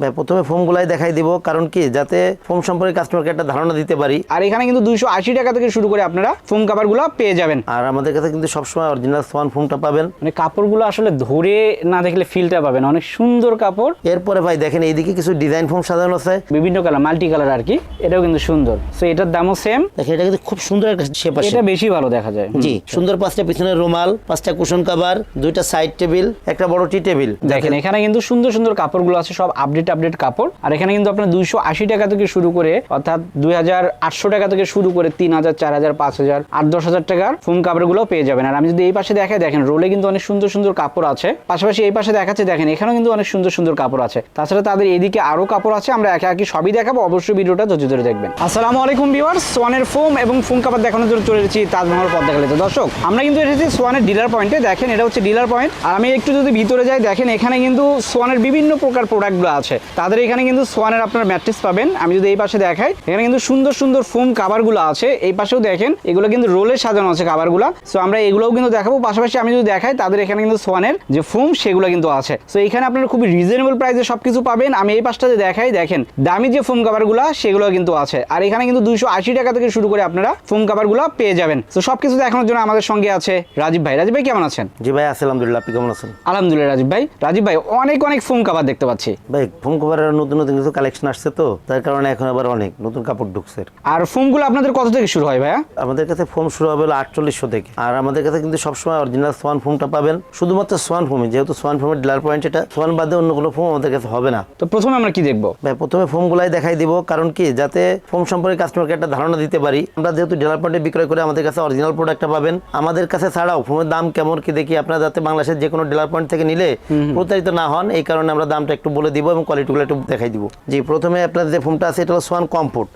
ভাই প্রথমে ফোমগুলাই দেখাই দিব কারণ কি যাতে ফোম সম্পর্কে কাস্টমারকে একটা ধারণা দিতে পারি। আর এখানে কিন্তু দুইশো আশি টাকা থেকে শুরু করে আপনারা ফোম কাভারগুলো পেয়ে যাবেন। আর আমাদের কাছে কিন্তু সবসময় অরিজিনাল সোয়ান ফোমটা পাবেন। মানে কাপড়গুলো আসলে ধরে না দেখলে ফিলটা পাবেন অনেক সুন্দর কাপড়। এরপরে ভাই দেখেন এইদিকে কিছু ডিজাইন ফোম সাজানো আছে। বিভিন্ন কালার মাল্টি কালার আর কি এটাও কিন্তু সুন্দর। তো এটার দামও সেম দেখেন এটা কিন্তু খুব সুন্দর একটা শেপ আছে এটা বেশি ভালো দেখা যায়। জি সুন্দর পাঁচটা পিছনের রুমাল পাঁচটা কুশন কাভার দুইটা সাইড টেবিল একটা বড় টি টেবিল দেখেন এখানে কিন্তু সুন্দর সুন্দর কাপড়গুলো আছে সব আপডেট আপডেট কাপড়। আর এখানে কিন্তু আপনার দুইশো আশি টাকা থেকে শুরু করে, অর্থাৎ দুই হাজার আটশো টাকা থেকে শুরু করে তিন হাজার, চার হাজার, পাঁচ হাজার, আট, দশ হাজার টাকার ফোম কাপড়গুলো পেয়ে যাবেন। আর আমি যদি এই পাশে দেখাই, দেখেন রোলে কিন্তু অনেক সুন্দর সুন্দর কাপড় আছে। পাশাপাশি এই পাশে দেখাচ্ছে, দেখেন এখানেও কিন্তু অনেক সুন্দর সুন্দর কাপড় আছে। তাছাড়া তাদের এদিকে আরও কাপড় আছে, আমরা একে একে সবই দেখাবো। অবশ্যই ভিডিওটা ধৈর্য ধরে দেখবেন। আসসালামু আলাইকুম ভিউয়ার্স সোয়ানের ফোম এবং ফোম কাপড় দেখানোর জন্য চলে এসেছি তাজমহল পথ দেখালে তো দর্শক, আমরা কিন্তু এসেছি সোয়ানের ডিলার পয়েন্টে দেখেন, এটা হচ্ছে ডিলার পয়েন্ট আর আমি একটু যদি ভিতরে যাই, দেখেন এখানে কিন্তু সোয়ানের বিভিন্ন প্রকার প্রোডাক্টগুলো আছে। তাদের এখানে কিন্তু সোয়ানের আপনার ম্যাট্রিক্স পাবেন। আমি যদি এই পাশে দেখাই এখানে কিন্তু সুন্দর সুন্দর ফোম কাভারগুলো আছে। এই পাশেও দেখেন এগুলো কিন্তু রোলে সাজানো আছে কাভারগুলো সো আমরা এগুলোও কিন্তু দেখাবো। পাশাপাশি আমি যদি দেখাই তাদের এখানে কিন্তু সোয়ানের যে ফোম সেগুলো কিন্তু আছে। সো এখানে আপনারা খুবই রিজনেবল প্রাইসে সবকিছু পাবেন। আমি এই পাশটাতে দেখাই দেখেন দামি যে ফোম কাভারগুলো সেগুলো কিন্তু আছে। আর এখানে কিন্তু দুইশো আশি টাকা থেকে শুরু করে আপনারা ফোম কাভারগুলো পেয়ে যাবেন। তো সবকিছু দেখানোর জন্য আমাদের সঙ্গে আছে রাজীব ভাই। রাজীব ভাই কেমন আছেন? জি ভাই আলহামদুলিল্লাহ আপনি কেমন আছেন? আলহামদুলিল্লাহ রাজীব ভাই। রাজীব ভাই অনেক অনেক ফোম কাভার দেখতে পাচ্ছি। ভাই ফোম কভারের নতুন নতুন কিছু কালেকশন আসছে তো তার কারণে এখন আবার অনেক নতুন কাপড় ঢুকছে আর ফোমগুলো আপনাদের কত থেকে শুরু হয় ভাইয়া? আমাদের কাছে ফোম শুরু হবে আটচল্লিশশো থেকে। আর আমাদের কাছে কিন্তু সবসময় অরিজিনাল সোয়ান ফোমটা পাবেন। শুধুমাত্র সোয়ান ফোমে যেহেতু সোয়ান ফোমের ডিলার পয়েন্ট এটা সোয়ান বাদে অন্য কোনো ফোম আমাদের কাছে হবে না। তো প্রথমে আমরা কি দেখব? ভাই প্রথমে ফোমগুলাই দেখাই দিব কারণ কি যাতে ফোম সম্পর্কে কাস্টমারকে একটা ধারণা দিতে পারি আমরা যেহেতু ডিলার পয়েন্টে বিক্রয় করে আমাদের কাছে অরিজিনাল প্রোডাক্টটা পাবেন আমাদের কাছে ছাড়াও ফোমের দাম কেমন কি দেখি আপনারা যাতে বাংলাদেশের যে কোনো ডিলার পয়েন্ট থেকে নিলে প্রতারিত না হন এই কারণে আমরা দামটা একটু বলে দিব এবং কোয়ালিটিগুলো একটু দেখাই দিব। জি প্রথমে আপনার যে ফোমটা আছে এটা হলো সোয়ান কমফোর্ট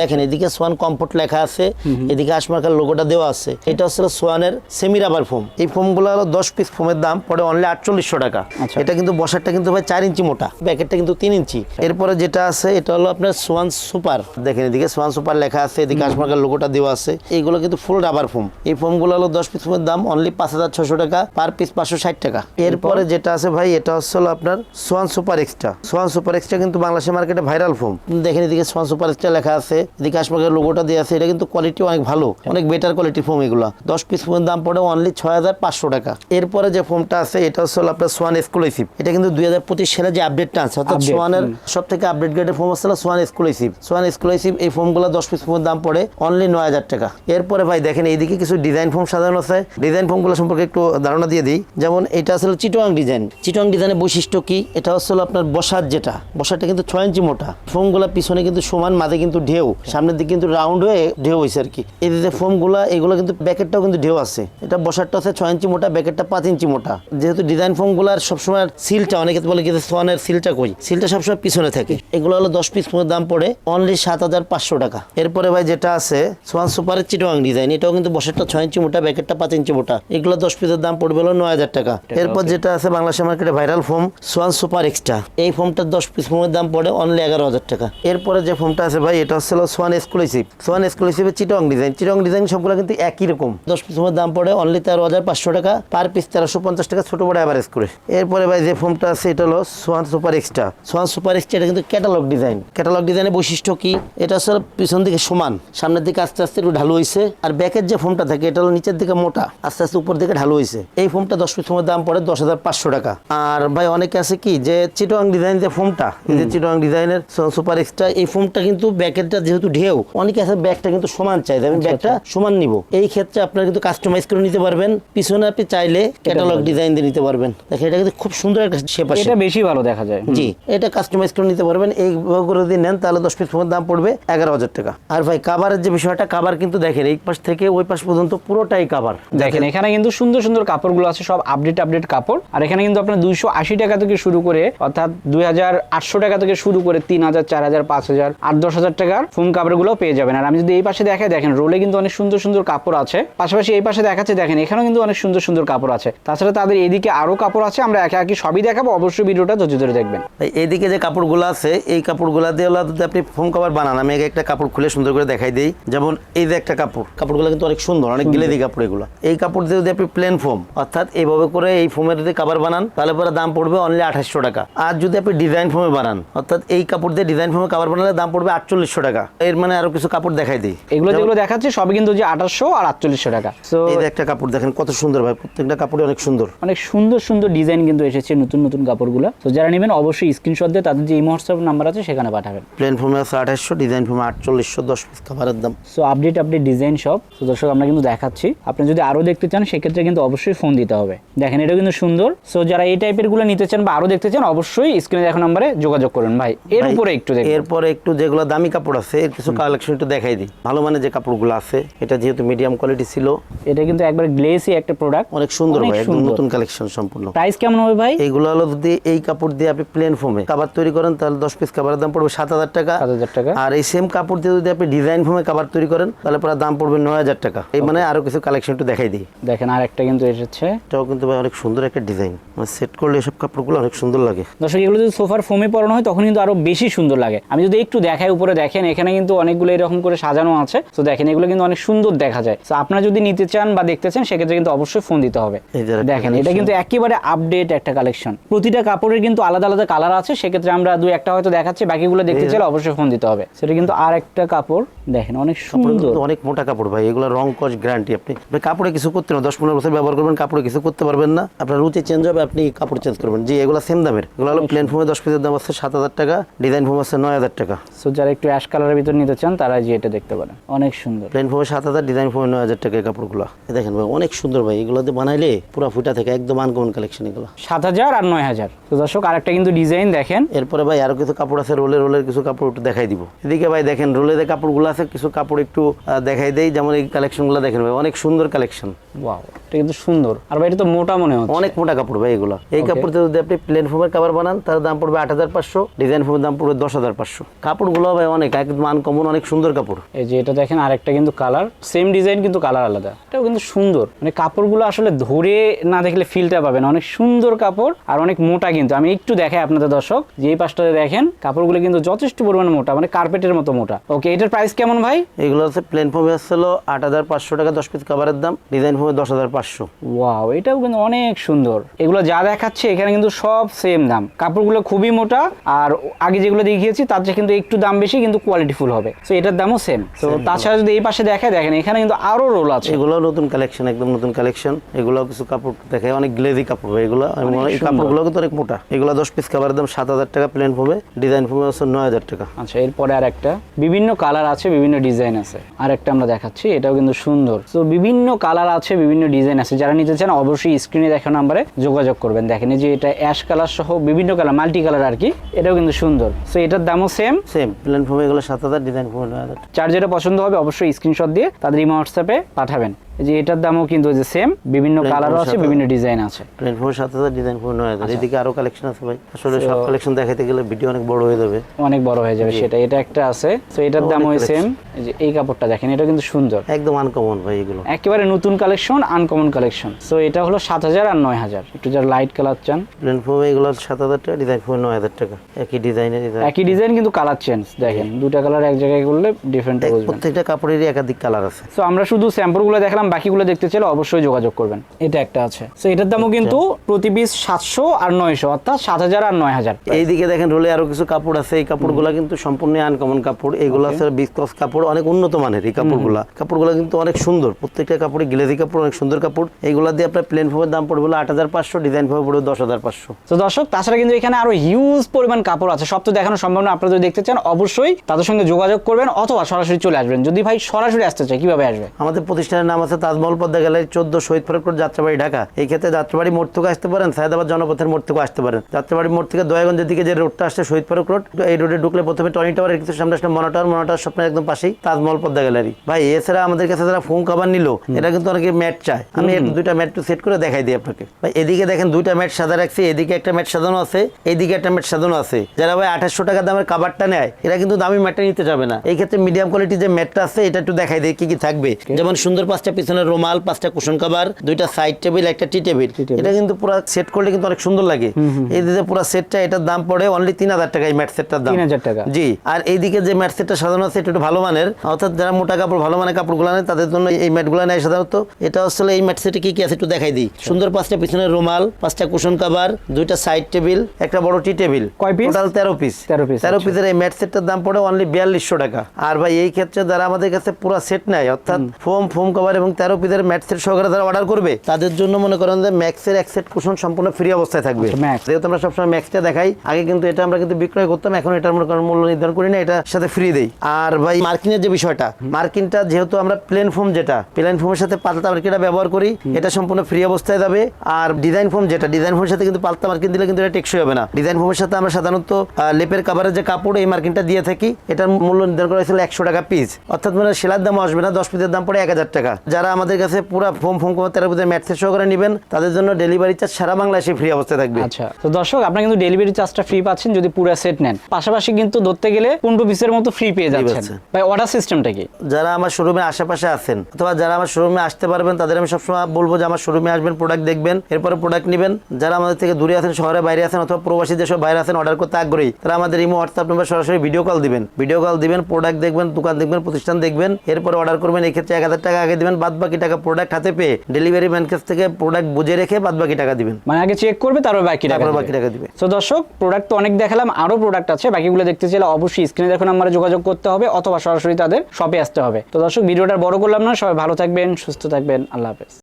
দেখেন এদিকে সোয়ান কমফোর্ট লেখা আছে এদিকে আসমার্কার লোগোটা দেওয়া আছে। এটা হচ্ছে সোয়ানের সেমি রাবার ফোম এই ফোমগুলো হলো দশ পিস ফোমের দাম পড়ে অনলি আটচল্লিশশো টাকা। আচ্ছা। এটা কিন্তু বসারটা কিন্তু ভাই চার ইঞ্চি মোটা প্যাকেটটা কিন্তু তিন ইঞ্চি। এরপরে যেটা আছে এটা হলো আপনার সোয়ান সুপার দেখেন এদিকে সোয়ান সুপার লেখা আছে এদিকে আসমার্কার লোগোটা দেওয়া আছে। এইগুলো কিন্তু ফুল রাবার ফোম এই ফোমগুলো হলো দশ পিস ফোমের দাম অনলি পাঁচ হাজার ছশো টাকা পার পিস পাঁচশো ষাট টাকা। এরপরে? যেটা আছে ভাই এটা হচ্ছে হলো আপনার Swan super extra Swan super extra কিন্তু বাংলাদেশের মার্কেটে ভাইরাল ফোম দেখেন এদিকে সোয়ান সুপার এক্সট্রা লেখা আছে এদিকে আসমার্কার লোগোটা দেওয়া আছে এটা কিন্তু কোয়ালিটি অনেক ভালো অনেক বেটার কোয়ালিটি ফোম এগুলো। দশ পিস ফোমের দাম পড়ে অনলি ছয় হাজার পাঁচশো টাকা। এরপরে যে ফোমটা আছে এটা হচ্ছে হলো আপনার সোয়ান এক্সক্লুসিভ এটা কিন্তু দুই হাজার পঁচিশ সালে যে আপডেটটা আছে অর্থাৎ সোয়ানের সব থেকে আপডেট গ্রেডের ফোম হচ্ছে সোয়ান এক্সক্লুসিভ সোয়ান এক্সক্লুসিভ এই ফোমগুলো দশ পিস ফোমের দাম পড়ে অনলি নয় হাজার টাকা। এরপরে ভাই দেখেন এইদিকে কিছু ডিজাইন ফোম সাজানো আছে। ডিজাইন ফোমগুলো সম্পর্কে একটু ধারণা দিয়ে দিই। যেমন এটা আসলে চিটোয়াং ডিজাইন চিটোয়াং ডিজাইনের বৈশিষ্ট্য কি? এটা হচ্ছে আপনার বসার যেটা বসারটা কিন্তু ছয় ইঞ্চি মোটা। ফোমগুলো পিছনে কিন্তু সমান মাঝে কিন্তু ঢেউ সামনের দিকে কিন্তু রাউন্ড হয়ে ঢেউ হয়েছে আর কি এই যে ফোমগুলো এগুলো কিন্তু ব্যাকেটটাও কিন্তু ঢেউ আছে। এটা বসারটা আছে ছয় ইঞ্চি মোটা ব্যাকেটটা পাঁচ ইঞ্চি মোটা। যেহেতু ডিজাইন ফোমগুলোর সবসময় সিলটা অনেকে বলে কি সোয়ানের সিলটা কই? সিলটা সবসময় পিছনে থাকে। এগুলো হলো দশ পিস দাম পড়ে অনলি সাত হাজার পাঁচশো টাকা। এরপরে ভাই যেটা আছে সোয়ান সুপারের চিটোয়াং ডিজাইন এটাও কিন্তু বসারটা ছয় ইঞ্চি মোটা ব্যাকেটটা পাঁচ ইঞ্চি মোটা। এগুলো দশ পিসের দাম পড়বে হলো নয় হাজার টাকা। এরপর যেটা আছে বাংলাদেশের মার্কেটে viral foam Swan super extra এই ফোমটার দশ পিস ফোমের দাম পড়ে অনলি এগারো হাজার টাকা। এরপরে যে ফোমটা আছে ভাই, এটা হচ্ছে সোয়ান এক্সক্লুসিভ সোয়ান এক্সক্লুসিভের চিটং ডিজাইন চিটং ডিজাইন সবগুলো কিন্তু একই রকম। দশ পিস ফোমের দাম পড়ে অনলি তেরো হাজার পাঁচশো টাকা। পার পিস তেরোশো পঞ্চাশ টাকা ছোট বড় অ্যাভারেজ করে। এরপরে ভাই যে ফোমটা আছে, এটা হলো Swan super extra Swan super extra এটা কিন্তু ক্যাটালগ ডিজাইন ক্যাটালগ ডিজাইনের বৈশিষ্ট্য কি? এটা হচ্ছে পিছন দিকে সমান। সামনের দিকে আস্তে আস্তে একটু ঢালু হয়েছে আর ব্যাকের যে ফোমটা থাকে, এটা হলো নিচের দিকে মোটা। আস্তে আস্তে উপর দিকে ঢালু হয়েছে এই ফোমটা দশ পিস ফোমের দাম পড়ে দশ হাজার পাঁচশো টাকা। আর ভাই অনেকে আছে কি, যে চিটোয়াং ডিজাইন যে ফোমটা এই যে চিটোয়াং ডিজাইনের সুপার এক্সট্রা এই ফোমটা কিন্তু ব্যাকেটটা যেহেতু ঢেউ অনেকে আছে ব্যাগটা কিন্তু সমান চাই আমি ব্যাগটা সমান নিব। এই ক্ষেত্রে আপনারা কিন্তু কাস্টমাইজ করে নিতে পারবেন পিছনে আপনি চাইলে ক্যাটালগ ডিজাইন দিয়ে নিতে পারবেন। দেখেন এটা কিন্তু খুব সুন্দর একটা শেপ আসে এটা বেশি ভালো দেখা যায়। জি এটা কাস্টমাইজ করে নিতে পারবেন এই করে যদি নেন তাহলে দশ পিস ফোনের দাম পড়বে এগারো হাজার টাকা। আর ভাই কাভারের যে বিষয়টা কাভার কিন্তু দেখেন এই পাশ থেকে ওই পাশ পর্যন্ত পুরোটাই কাভার দেখেন এখানে কিন্তু সুন্দর সুন্দর কাপড়গুলো আছে সব আপডেট আপডেট কাপড়। আর এখানে কিন্তু আপনার দুইশো আশি টাকা থেকে শুরু করে অর্থাৎ দুই হাজার আটশো টাকা থেকে শুরু করে তিন হাজার চার হাজার পাঁচ হাজার আট দশ হাজার টাকার ফোম কাপড়গুলো পেয়ে যাবেন। আর আমি যদি এই পাশে দেখাই দেখেন রোলে কিন্তু অনেক সুন্দর সুন্দর কাপড় আছে। পাশাপাশি এই পাশে দেখাচ্ছে দেখেন এখানেও কিন্তু অনেক সুন্দর সুন্দর কাপড় আছে। তাছাড়া তাদের এদিকে আরও কাপড় আছে আমরা একে একে সবই দেখাবো। অবশ্যই ভিডিওটা ধৈর্য ধরে দেখবেন। ভাই এইদিকে যে কাপড়গুলো আছে এই কাপড়গুলো দিয়ে হলো যদি আপনি ফোম কাভার বানান আমি আগে একটা কাপড় খুলে সুন্দর করে দেখাই দিই। যেমন এই যে একটা কাপড় কাপড়গুলো কিন্তু অনেক সুন্দর অনেক গিলেদি কাপড় এগুলো। এই কাপড় দিয়ে যদি আপনি প্লেন ফোম অর্থাৎ এইভাবে করে এই ফোমের যদি কাপড় বানান তাহলে পরে দাম পড়বে অনলি আঠাশশো টাকা। আর যদি আপনি ডিজাইন ফোমে বানান। অর্থাৎ এই কাপড় দিয়ে ডিজাইন ফোমে কাপড় বানালে দাম পড়বে আটচল্লিশশো টাকা। এর মানে আরও কিছু কাপড় দেখাই দিই। এগুলো যেগুলো দেখাচ্ছে সবই কিন্তু যে আঠাশশো আর আটচল্লিশশো টাকা। তো এই একটা কাপড় দেখেন কত সুন্দর ভাই প্রত্যেকটা কাপড়ই অনেক সুন্দর। অনেক সুন্দর সুন্দর ডিজাইন কিন্তু এসেছে নতুন নতুন কাপড়গুলো। তো যারা নেবেন অবশ্যই স্ক্রিনশট দিয়ে তাদের যে এই হোয়াটসঅ্যাপ নাম্বার আছে সেখানে পাঠাবেন। প্লেন ফোমে আছে আঠাশশো ডিজাইন ফোমে আটচল্লিশশো দশ পিস কাভারের দাম। সো আপডেট আপডেট ডিজাইন সব তো দর্শক আমরা কিন্তু দেখাচ্ছি। আপনি যদি আরও দেখতে চান সেক্ষেত্রে কিন্তু অবশ্যই ফোন দিতে হবে। দেখেন এটা কিন্তু সুন্দর। সো যারা এই টাইপেরগুলো নিতে চান বা আরও দেখতে চান অবশ্যই স্ক্রিনে দেখা নম্বরে যোগাযোগ করুন ভাই। এর উপরে একটু এরপরে একটু যেগুলো দামি কাপড় আছে এর কিছু কালেকশন একটু দেখাই দিই। ভালো মানে যে কাপড়গুলো আছে এটা যেহেতু মিডিয়াম কোয়ালিটি ছিল এটা কিন্তু একবার গ্লেসি একটা প্রোডাক্ট অনেক সুন্দর ভাই একদম নতুন কালেকশন সম্পূর্ণ। প্রাইস কেমন হবে ভাই? এইগুলো হলো যদি এই কাপড় দিয়ে আপনি প্লেন ফোমে কাবার তৈরি করেন তাহলে দশ পিস কাবারের দাম পড়বে সাত হাজার টাকা। সাত হাজার টাকা। আর এই সেম কাপড় দিয়ে যদি আপনি ডিজাইন ফোমে কাবার তৈরি করেন তাহলে পরে দাম পড়বে নয় হাজার টাকা। এই মানে আরও কিছু কালেকশন একটু দেখাই দিই। দেখেন আর একটা কিন্তু এসেছে। এটাও কিন্তু ভাই অনেক সুন্দর একটা ডিজাইন মানে সেট করলে এসব কাপড়গুলো অনেক সুন্দর লাগে। দর্শক এগুলো যদি সোফার ফোমে পরানো হয় তখন কিন্তু আরও বেশি সুন্দর লাগে। আমি যদি একটু দেখাই উপরে দেখেন এখানে কিন্তু অনেকগুলো এরকম করে সাজানো আছে। তো দেখেন এগুলো কিন্তু অনেক সুন্দর দেখা যায়। তো আপনারা যদি নিতে চান বা দেখতে চান সেক্ষেত্রে কিন্তু অবশ্যই ফোন দিতে হবে। যে দেখেন এটা কিন্তু একেবারে আপডেট একটা কালেকশন প্রতিটা কাপড়ের কিন্তু আলাদা আলাদা কালার আছে। সেক্ষেত্রে আমরা দু একটা হয়তো দেখাচ্ছি বাকিগুলো দেখতে চাইলে অবশ্যই ফোন দিতে হবে। সেটা কিন্তু আর একটা কাপড় দেখেন অনেক সুন্দর। অনেক মোটা কাপড় ভাই এগুলো রং কস গ্যারান্টি আপনি। কাপড়ে কিছু করতে না দশ পনেরো বছর ব্যবহার করবেন কাপড়ে কিছু করতে পারবেন না। আপনার রুচি চেঞ্জ হবে আপনি কাপড় চেঞ্জ করবেন। জি এগুলো সেম দামের। এগুলো হলো প্লেন ফোমে দশ পিসের দাম আছে সাত হাজার টাকা ডিজাইন ফোম আছে নয় হাজার টাকা। সো যারা একটু অ্যাশ কালারের ভিতর নিতে চান তারা যে এটা দেখতে পারেন। অনেক সুন্দর। প্লেন ফোমে সাত হাজার ডিজাইন ফোমে নয় হাজার টাকা কাপড়গুলো। দেখেন ভাই অনেক সুন্দর ভাই এগুলোতে বানাইলে পুরো ফুটা থেকে একদম আনকমন কালেকশন এগুলো। সাত হাজার আর নয় হাজার। তো দর্শক আরেকটা কিন্তু ডিজাইন দেখেন। এরপরে ভাই আরও কিছু কাপড় আছে রোলের রোলের কিছু কাপড় একটু দেখাই দিব। এদিকে ভাই দেখেন রোলের যে কাপড়গুলো আছে কিছু কাপড় একটু দেখাই দেই। যেমন এই কালেকশনগুলো দেখেন ভাই অনেক সুন্দর কালেকশন ওয়াও এটা কিন্তু সুন্দর। আর ভাই এটা তো মোটা মনে হচ্ছে। অনেক মোটা কাপড় ভাই এগুলো। এই কাপড় যদি আপনি প্লেন ফোমের কাপড় বানান তার দাম পড়বে আট হাজার পাঁচশো ডিজাইন ফোমের দাম পড়বে দশ হাজার পাঁচশো। কাপড়গুলো ভাই অনেক একদম আনকমন অনেক সুন্দর কাপড়। এই যে এটা দেখেন আরেকটা কিন্তু কালার সেম ডিজাইন কিন্তু কালার আলাদা। এটাও কিন্তু সুন্দর। মানে কাপড়গুলো আসলে ধরে না দেখলে ফিলটা পাবেন। অনেক সুন্দর কাপড় আর অনেক মোটা কিন্তু। আমি একটু দেখাই আপনাদের দর্শক যে এই পাশটাতে দেখেন কাপড়গুলো কিন্তু যথেষ্ট পরিমাণে মোটা মানে কার্পেটের মতো মোটা। ওকে এটার প্রাইস কেমন ভাই? এগুলো হচ্ছে প্লেন ফোমে আসছিল আট হাজার পাঁচশো টাকা দশ পিস কাভারের দাম। ডিজাইন ফোমে দশ হাজার পাঁচশো। ওয়াও এটাও কিন্তু অনেক সুন্দর। এগুলো যা দেখাচ্ছে এখানে কিন্তু সব সেম দাম। কাপড়গুলো খুবই মোটা আর আগে যেগুলো দেখিয়েছি তার চেয়ে কিন্তু একটু দাম বেশি কিন্তু কোয়ালিটি ফুল হবে। তো এটার দামও সেম তো তাছাড়া যদি এই পাশে দেখে দেখেন এখানে কিন্তু আরও রোল আছে। এগুলো নতুন কালেকশন একদম নতুন কালেকশন এগুলো কিছু কাপড় দেখে অনেক গ্লেজি কাপড় এগুলো এই কাপড়গুলো কিন্তু অনেক মোটা। এগুলো দশ পিস কাভারের দাম সাত হাজার টাকা প্লেন ফোমে ডিজাইন ফোমে হচ্ছে নয় হাজার টাকা। আচ্ছা এরপরে আর একটা বিভিন্ন কালার আছে বিভিন্ন ডিজাইন আছে। আর একটা আমরা দেখাচ্ছি এটাও কিন্তু সুন্দর। তো বিভিন্ন কালার আছে বিভিন্ন ডিজাইন আছে। যারা নিতে চান অবশ্যই স্ক্রিনে দেখা নাম্বারে যোগাযোগ করবেন। দেখেন এই যে এটা অ্যাশ কালার সহ বিভিন্ন কালার মাল্টি কালার আর কি এটাও কিন্তু সুন্দর। সো এটার দামও সেম সেম প্ল্যান ফোমে এগুলো সাত হাজার ডিজাইন চার্জ নয় হাজার। যার যেটা পছন্দ হবে অবশ্যই স্ক্রিনশট দিয়ে তাদের ইমো হোয়াটসঅ্যাপে পাঠাবেন। যে এটার দামও কিন্তু যে সেম বিভিন্ন কালারও আছে বিভিন্ন ডিজাইন আছে। প্লেন ফোমে সাত হাজার ডিজাইন ফোমে নয় আচ্ছা। এদিকে আরও কালেকশন আছে ভাই। আসলে সব কালেকশন দেখাইতে গেলে ভিডিও অনেক বড় হয়ে যাবে। অনেক বড় হয়ে যাবে সেটা এটা একটা আছে। তো এটার দাম ওই সেম এই যে এই কাপড়টা দেখেন এটা কিন্তু সুন্দর। একদম আনকমন ভাই এগুলো। একেবারে নতুন কালেকশন আনকমন কালেকশন সো এটা হলো সাত হাজার আর নয় হাজার। একটু যারা লাইট কালার চান। প্লেন ফোমে এগুলো সাত হাজার টাকা ডিজাইন নয় হাজার টাকা। একই ডিজাইনের ডিজাইন একই ডিজাইন কিন্তু কালার চেঞ্জ দেখেন দুটা কালার এক জায়গায় করলে ডিফারেন্ট প্রত্যেকটা কাপড়েরই একাধিক কালার আছে। সো আমরা শুধু স্যাম্পলগুলো দেখলাম বাকিগুলো দেখতে চাইলে অবশ্যই যোগাযোগ করবেন। এটা একটা আছে। সো এটার দামও কিন্তু প্রতি পিস সাতশো আর নয়শো অর্থাৎ সাত হাজার আর নয় হাজার। এইদিকে দেখেন রোলে আরও কিছু কাপড় আছে এই কাপড়গুলো কিন্তু সম্পূর্ণ আনকমন কাপড়। এগুলো আছে বিস্কস কাপড় অনেক উন্নত মানের এই কাপড়গুলো। কাপড়গুলো কিন্তু অনেক সুন্দর প্রত্যেকটা কাপড়ে গ্লেজি কাপড় অনেক সুন্দর কাপড়। এইগুলো দিয়ে আপনার প্লেন ফোমের দাম পড়বে আট হাজার পাঁচশো ডিজাইন ফোমে পড়বে দশ হাজার পাঁচশো। তো দর্শক তাছাড়া কিন্তু এখানে আরও হিউজ পরিমাণ কাপড় আছে। সব তো দেখানো সম্ভব না আপনারা যদি দেখতে চান অবশ্যই তাদের সঙ্গে যোগাযোগ করবেন অথবা সরাসরি চলে আসবেন। যদি ভাই সরাসরি আসতে চায় কীভাবে আসবে? আমাদের প্রতিষ্ঠানের নাম আছে তাজমহল পদ্মা গ্যালারি চোদ্দ শহীদ ফরক রোড যাত্রাবাড়ি ঢাকা। এই ক্ষেত্রে যাত্রাবাড়ি মোড় থেকে আসতে পারেন সায়দাবাদ জনপথের মোড় থেকে আসতে পারেন। যাত্রাবাড়ি মোড় থেকে দয়াগঞ্জের দিকে যে রোডটা আসছে শহীদ ফরক রোড এই রোডে ঢুকলে প্রথমে টনি টাওয়ার কিছু সামনে আসলে মনোটাওয়ার মনোটাওয়ার স্বপ্নের একদম পাশেই তাজমহল পদ্মা গ্যালারি ভাই এছাড়া আমাদের কাছে যারা ফোন কভার নিল এটা কিন্তু অনেকে ম্যাট চায়। আমি দুইটা ম্যাট সেট করে দেখাই দিই আপনাকে। ভাই এদিকে দেখেন দুইটা ম্যাট সাদা রাখছি এদিকে একটা ম্যাট সাজানো আছে এইদিকে একটা ম্যাট সাজানো আছে। যারা ভাই আঠাশশো টাকা দামের কাবারটা নেয় এরা কিন্তু দামি ম্যাটটা নিতে যাবে না। এই ক্ষেত্রে মিডিয়াম কোয়ালিটির যে ম্যাটটা আছে এটা একটু দেখাই দিই কি কি থাকবে। যেমন সুন্দর পাঁচটা পিস পিছনে রুমাল পাঁচটা কুশন কভার দুইটা সাইড টেবিল একটা টি টেবিল এটা কিন্তু পুরো সেট করলে কিন্তু অনেক সুন্দর লাগে। এই দিকে পুরো সেটটা এটার দাম পড়ে অনলি তিন হাজার টাকা এই ম্যাট সেটটার দাম। 3000 টাকা। জি আর এইদিকে যে ম্যাট সেটটা সাজানো আছে এটা একটু ভালো মানের। অর্থাৎ যারা মোটা কাপড় ভালো মানের কাপড়গুলো নেয় তাদের জন্য এই ম্যাটগুলো নেয় সাধারণত। এটা আসলে এই ম্যাট সেটে কি কি আছে একটু দেখাই দিই। সুন্দর পাঁচটা পিছনে রুমাল পাঁচটা কুশন কভার দুইটা সাইড টেবিল একটা বড় টি টেবিল কয় পিস টোটাল তেরো পিস 13 পিস তেরো আচ্ছা। পিসের এই ম্যাট সেটটার দাম পড়ে অনলি বিয়াল্লিশশো টাকা। আর ভাই এই ক্ষেত্রে যারা আমাদের কাছে পুরো সেট নেয় অর্থাৎ ফোম ফোম কভার এবং তেরো পিসের ম্যাট সেট সহকারে যারা অর্ডার করবে তাদের জন্য মনে করেন যে ম্যাক্সের এক সেট কুশন সম্পূর্ণ ফ্রি অবস্থায় থাকবে। আচ্ছা, যেহেতু আমরা সবসময় ম্যাক্সটা দেখাই আগে কিন্তু এটা আমরা কিন্তু বিক্রয় করতাম এখন এটার মনে করেন মূল্য নির্ধারণ করি না এটার সাথে ফ্রি দেই। আর ভাই মার্কিনের যে বিষয়টা মার্কিনটা যেহেতু আমরা প্লেন ফোম যেটা প্লেন ফোমের সাথে পাতলা মার্কিনটা ব্যবহার করি এটা সম্পূর্ণ ফ্রি অবস্থায় যাবে। আর ডিজাইন ফোম যেটা ডিজাইন ফোমের সাথে কিন্তু পাতলা মার্কিন দিলে কিন্তু এটা টেকসই হবে না। ডিজাইন ফোমের সাথে আমরা সাধারণত লেপের কাভারের যে কাপড় এই মার্কিনটা দিয়ে থাকি এটার মূল্য নির্ধারণ করা হয়েছিল একশো টাকা পিস অর্থাৎ মানে সেলার দাম আসবে না দশ পিসের দাম পড়ে এক হাজার টাকা। যারা আমাদের কাছে পুরো ফোম ফোম কমার পিসের ম্যাট সেট সহকারে নেবেন তাদের জন্য ডেলিভারি চার্জ সারা বাংলাদেশে ফ্রি অবস্থায় থাকবে। আচ্ছা তো দর্শক আপনারা কিন্তু ডেলিভারি চার্জটা ফ্রি পাচ্ছেন যদি পুরো সেট নেন। পাশাপাশি কিন্তু ধরতে গেলে পনেরো পিসের মতো ফ্রি পেয়ে যাচ্ছেন। ভাই অর্ডার সিস্টেমটা কি? যারা আমার শোরুমে আশেপাশে আছেন অথবা যারা আমার শোরুমে আসতে পারবেন তাদের আমি সবসময় বলব যে আমার শোরুমে আসবেন প্রোডাক্ট দেখবেন এরপরে প্রোডাক্ট নেবেন। যারা আমাদের থেকে দূরে আছেন শহরে বাইরে আছেন অথবা প্রবাসী যেসব বাইরে আছেন অর্ডার করতে আগ্রহী তারা আমাদের ইমো হোয়াটসঅ্যাপ নাম্বার সরাসরি ভিডিও কল দিবেন। ভিডিও কল দিবেন প্রোডাক্ট দেখবেন দোকান দেখবেন প্রতিষ্ঠান দেখবেন এরপরে অর্ডার করবেন এই ক্ষেত্রে এক হাজার টাকা আগে দিবেন বাদ বাকি টাকা প্রোডাক্ট হাতে পেয়ে ডেলিভারি ম্যান কাছ থেকে প্রোডাক্ট বুঝে রেখে বাদ বাকি টাকা দিবেন। মানে আগে চেক করবে তারপর বাকি টাকা তারপর বাকি টাকা দিবে। তো দর্শক প্রোডাক্ট তো অনেক দেখালাম আরও প্রোডাক্ট আছে বাকিগুলো দেখতে চাইলে অবশ্যই স্ক্রিনে দেখুন আমরা যোগাযোগ করতে হবে অথবা সরাসরি তাদের শপে আসতে হবে। তো দর্শক ভিডিওটা বড় করলাম না সবাই ভালো থাকবেন সুস্থ থাকবেন আল্লাহ হাফেজ।